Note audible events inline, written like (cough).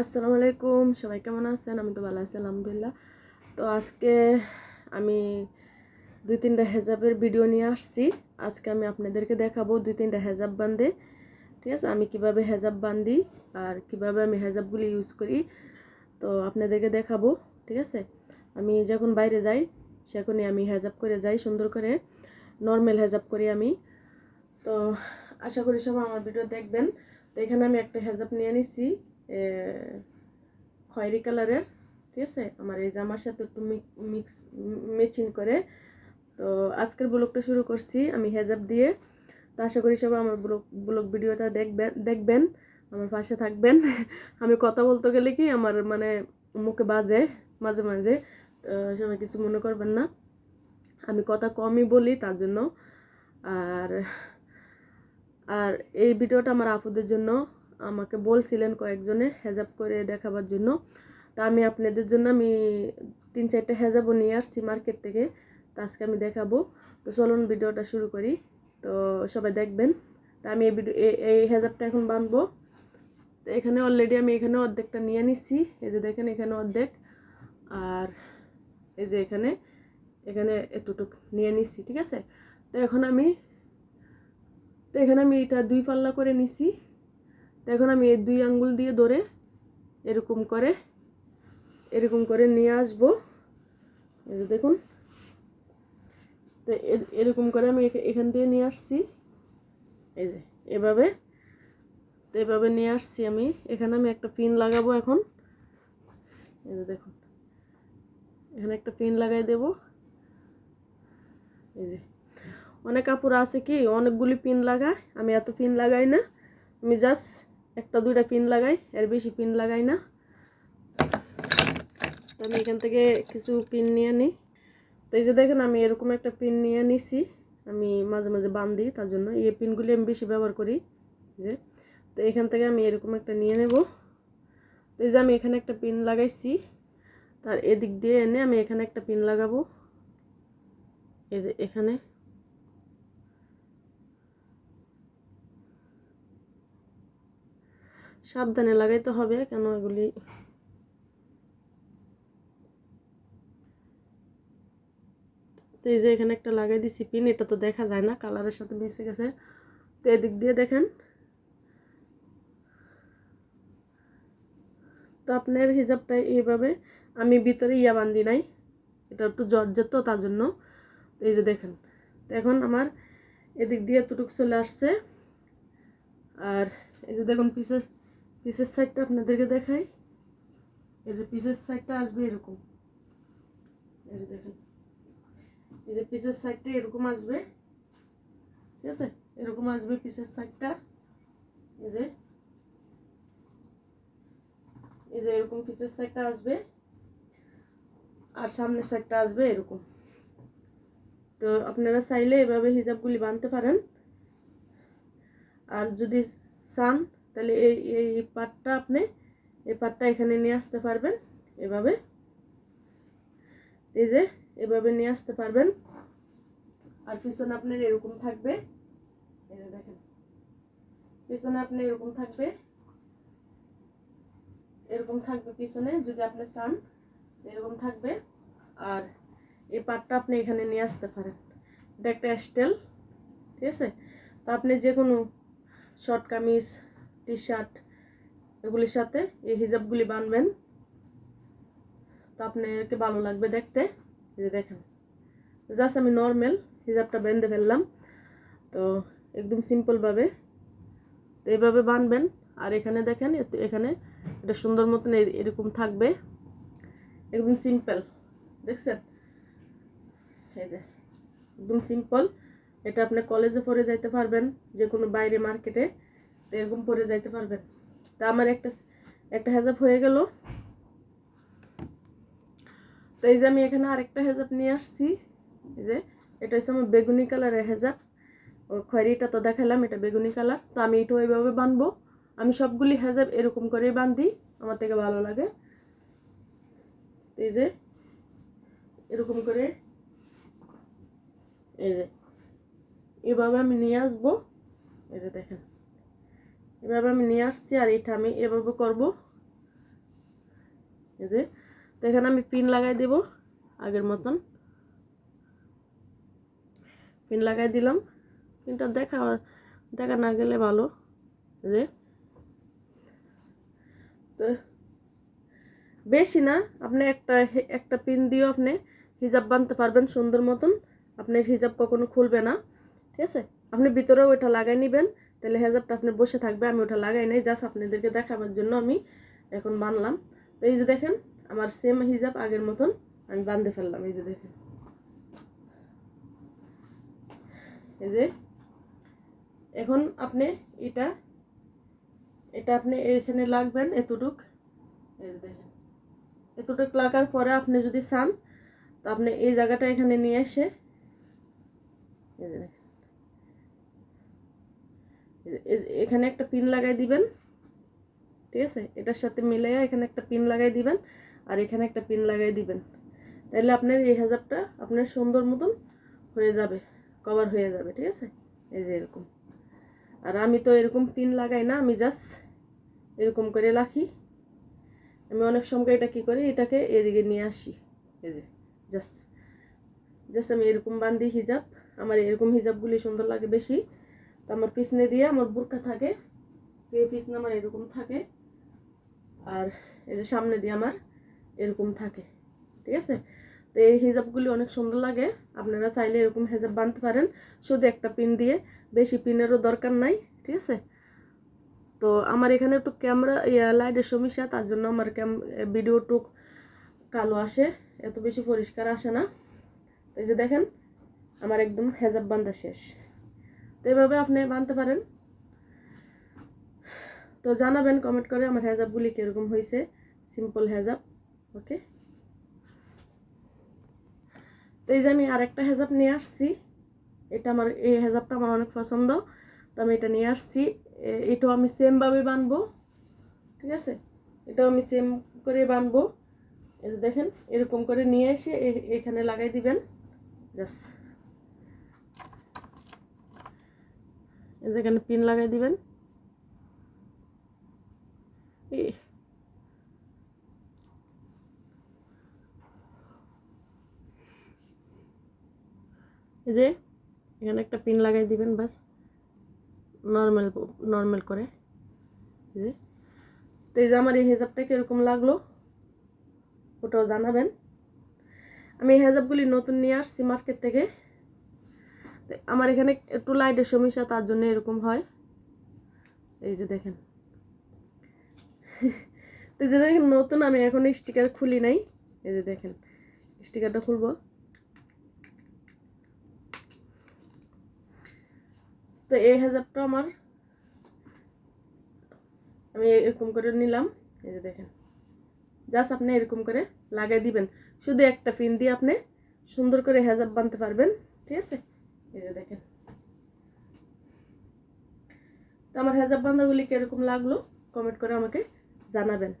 আসসালামু আলাইকুম সবাই কেমন আছেন? আমি তো ভালো আছি আলহামদুলিল্লাহ। তো আজকে আমি দুই তিনটা হেজাবের ভিডিও নিয়ে আসছি। আজকে আমি আপনাদেরকে দেখাবো দুই তিনটা হেজাব বান্ধে ঠিক আছে? আমি কীভাবে হেজাব বান্ধি আর কীভাবে আমি হেজাবগুলি ইউজ করি তো আপনাদেরকে দেখাবো ঠিক আছে? আমি যখন বাইরে যাই সেখনই আমি হেজাব করে যাই সুন্দর করে নর্মাল হেজাব করি আমি। তো আশা করি সবাই আমার ভিডিও দেখবেন। তো এখানে আমি একটা হেজাব নিয়ে নিছি। এ, খয়েরি কালারের, ঠিক আছে? আমার এই জামার সাথে একটু মিক্স ম্যাচিং করে। তো আজকের ব্লগটা শুরু করছি আমি হেজাব দিয়ে। তো আশা করি সবাই আমার ব্লগ ব্লগ ভিডিওটা দেখবেন দেখবেন, আমার পাশে থাকবেন। (laughs) আমি কথা বলতে গেলে কি আমার মানে মুখে বাজে, মাঝে মাঝে। সবাই কিছু মনে করবেন না। আমি কথা কমই বলি তার জন্য। আর আর এই ভিডিওটা আমার আপুদের জন্য। আমাকে বলছিলেন কয়েকজনে হেজাব করে দেখাবার জন্য। তা আমি আপনাদের জন্য আমি তিন চারটে হেজাবও নিয়ে আসছি মার্কেট থেকে। তো আজকে আমি দেখাবো। তো চলুন ভিডিওটা শুরু করি। তো সবাই দেখবেন। তা আমি এই ভিডিও এই- হেজাবটা এখন বাঁধবো তো এখানে অলরেডি আমি এখানে অর্ধেকটা নিয়ে নিচ্ছি। এই যে দেখেন এখানে অর্ধেক। আর এই যে এখানে এখানে এতটুক নিয়ে নিচ্ছি, ঠিক আছে? তো এখন আমি, তো এখানে আমি এটা দুই পাল্লা করে নিছি তো এখন আমি এই দুই আঙ্গুল দিয়ে ধরে এরকম করে এরকম করে নিয়ে আসব। এই যে দেখুন। তো এরকম করে আমি এখা- এখান দিয়ে নিয়ে আসছি। এই যে, এভাবে। তো এভাবে নিয়ে আসছি আমি। এখানে আমি একটা পিন লাগাবো এখন। এই যে দেখুন। এখানে একটা পিন লাগাই দেব। এই যে। অনেক কাপড় আছে কি? অনেকগুলি পিন লাগায় আমি এত পিন লাগাই না। আমি জাস্ট একটা, দুইটা পিন লাগাই, এর বেশি পিন লাগাই না। আমি এখান থেকে কিছু পিন নিয়ে নিই। তো এই যে দেখেন, আমি এরকম একটা পিন নিয়ে নিছি। আমি মাঝে মাঝে বান্ধি তার জন্য এই পিনগুলি আমি বেশি ব্যবহার করি। যে, তো এখান থেকে আমি এরকম একটা নিয়ে নেব। তো এই যে আমি এখানে একটা পিন লাগাইছি, তার এদিক দিয়ে এনে আমি এখানে একটা পিন লাগাবো। এই যে এখানে। সাবধানে লাগাইতে হবে, কেন এগুলি তো এই যে এখানে একটা লাগাই দিছি পিন, এটা তো দেখা যায় না, কালারের সাথে মিশে গেছে। তো এদিক দিয়ে দেখেন। তো আপনার হিজাবটা এইভাবে, আমি ভিতরে ইয়া বান্ধি নাই, এটা একটু জর্জের তো তার জন্য। তো এই যে দেখেন, তো এখন আমার এদিক দিয়ে এতটুকু চলে আসছে। আর এই যে দেখুন পিসের পিসের সাইডটা আপনাদেরকে দেখাই। এই যে পিসের সাইডটা আসবে এরকম। এই যে দেখেন। এই যে পিসের সাইডটা এরকম আসবে। ঠিক আছে? এরকম আসবে পিসের সাইডটা এই যে। এই যে এরকম পিসের সাইডটা আসবে। আর সামনের সাইডটা আসবে এরকম। তো আপনারা চাইলে এভাবে হিজাবগুলি বানতে পারেন। আর যদি চান তাহলে এই এই পাটটা আপনি এই পাটটা এখানে নিয়ে আসতে পারবেন এভাবে। এই যে এভাবে নিয়ে আসতে পারবেন। আর পিছনে আপনার এরকম থাকবে। দেখেন। পিছনে আপনি এরকম থাকবে। এরকম থাকবে পিছনে যদি আপনি চান, এরকম থাকবে। আর এই পাটটা আপনি এখানে নিয়ে আসতে পারেন। এটা একটা স্টাইল, ঠিক আছে? তো আপনি যে কোনো শর্ট কামিজ টি শার্ট এগুলির সাথে এই হিজাবগুলি বানবেন। তো আপনাকে ভালো লাগবে দেখতে। যে দেখেন জাস্ট আমি নর্মাল হিজাবটা বেঁধে ফেললাম। তো একদম সিম্পলভাবে তো এইভাবে বানবেন। আর এখানে দেখেন এখানে এটা সুন্দর মতন এরকম থাকবে। একদম সিম্পল দেখছেন? এই যে, একদম সিম্পল এটা আপনি কলেজে পরে যাইতে পারবেন। যে কোনো বাইরে মার্কেটে এরকম পরে যাইতে পারবেন। তা আমার একটা একটা হেজাব হয়ে গেল। তো এই যে আমি এখানে আরেকটা হেজাব নিয়ে আসছি। যে, এটা হচ্ছে আমার বেগুনি কালারের হেজাব। ও খয়েরিটা তো দেখালাম, এটা বেগুনি কালার। তো আমি এটা ওইভাবে বানবো। আমি সবগুলি হেজাব এরকম করেই বান্ধি আমার থেকে ভালো লাগে। এই যে, এরকম করে, এই যে, এভাবে আমি নিয়ে আসব। এই যে দেখেন। এভাবে আমি নিয়ে আসছি আর এটা আমি এভাবে করব। এই যে, তো এখানে আমি পিন লাগাই দেব আগের মতন। পিন লাগাই দিলাম। পিনটা দেখা দেখা না গেলে ভালো। যে, তো বেশি না, আপনি একটা একটা পিন দিয়েও আপনি হিজাব বানতে পারবেন সুন্দর মতন। আপনার হিজাব কখনো খুলবে না, ঠিক আছে? আপনি ভিতরেও ওইটা লাগাই নেবেন। তাহলে হেজাবটা আপনি বসে থাকবে, আমি ওটা লাগাই নাই জাস্ট আপনাদেরকে দেখাবার জন্য আমি এখন বানলাম। তো এই যে দেখেন, আমার সেম হিজাব আগের মতন, আমি বাঁধতে ফেললাম, এই যে দেখেন। এই যে, এখন আপনি এটা এটা আপনি এখানে লাগবেন এতটুক, এই যে দেখেন। এতটুক লাগার পরে আপনি যদি চান, তো আপনি এই জায়গাটা এখানে নিয়ে এসে, এই যে দেখেন। এখানে একটা পিন লাগাই দিবেন। ঠিক আছে? এটার সাথে মিলাইয়া এখানে একটা পিন লাগাই দিবেন আর এখানে একটা পিন লাগাই দিবেন। তাহলে আপনার এই হেজাবটা আপনার সুন্দর মতন হয়ে যাবে কভার হয়ে যাবে, ঠিক আছে? এই যে এরকম। আর আমি তো এরকম পিন লাগাই না, আমি জাস্ট এরকম করে রাখি। আমি অনেক সময় এটা কি করি, এটাকে এদিকে নিয়ে আসি। এই যে জাস্ট জাস্ট আমি এরকম বান্ধি হিজাব। আমার এরকম হিজাবগুলি সুন্দর লাগে বেশি। তো আমার পিছনে দিয়ে আমার বুরকা থাকে পিছনে আমার এরকম থাকে। আর এই যে সামনে দিয়ে আমার এরকম থাকে, ঠিক আছে? তো এই হিজাবগুলি অনেক সুন্দর লাগে, আপনারা চাইলে এরকম হিজাব বাঁধতে পারেন। শুধু একটা পিন দিয়ে, বেশি পিনেরও দরকার নাই, ঠিক আছে? তো আমার এখানে একটু ক্যামেরা লাইটের সমস্যা, তার জন্য আমার ক্যাম ভিডিও টুক কালো আসে, এত বেশি পরিষ্কার আসে না। এই যে দেখেন, আমার একদম হেজাব বান্ধা শেষ। তো এভাবে আপনি বানতে পারেন। তো জানাবেন কমেন্ট করে আমার হেজাবগুলি কীরকম হয়েছে সিম্পল হেজাব ওকে তো এই যে আমি আরেকটা হেজাব নিয়ে আসছি। এটা আমার, এই হেজাবটা আমার অনেক পছন্দ। তো আমি এটা নিয়ে আসছি। এটাও আমি সেমভাবে বানবো, ঠিক আছে? এটাও আমি সেম করে বানবো। এই দেখেন, এরকম করে নিয়ে এসে এখানে লাগাই দিবেন। জাস্ট এই যে এখানে পিন লাগাই দিবেন। এই যে এখানে একটা পিন লাগাই দিবেন বাস নর্মাল নর্মাল করে। যে। তো এই যে আমার এই হেজাবটা কীরকম লাগল, ওটাও জানাবেন। আমি এই হেজাবগুলি নতুন নিয়ে আসছি মার্কেট থেকে। আমার এখানে একটু লাইটের সমস্যা, তার জন্য এরকম হয়। এই যে দেখেন। তো যে দেখেন, নতুন আমি এখন স্টিকার খুলি নাই। এই যে দেখেন স্টিকারটা খুলবো। তো এই হেজাবটা আমার, আমি এরকম করে নিলাম। এই যে দেখেন জাস্ট আপনি এরকম করে লাগাই দিবেন। শুধু একটা পিন দিয়ে আপনি সুন্দর করে হেজাব বানতে পারবেন, ঠিক আছে? এই যে দেখেন। তো আমার হেজাব বান্ধাগুলি কীরকম লাগল? কমেন্ট করে আমাকে জানাবেন।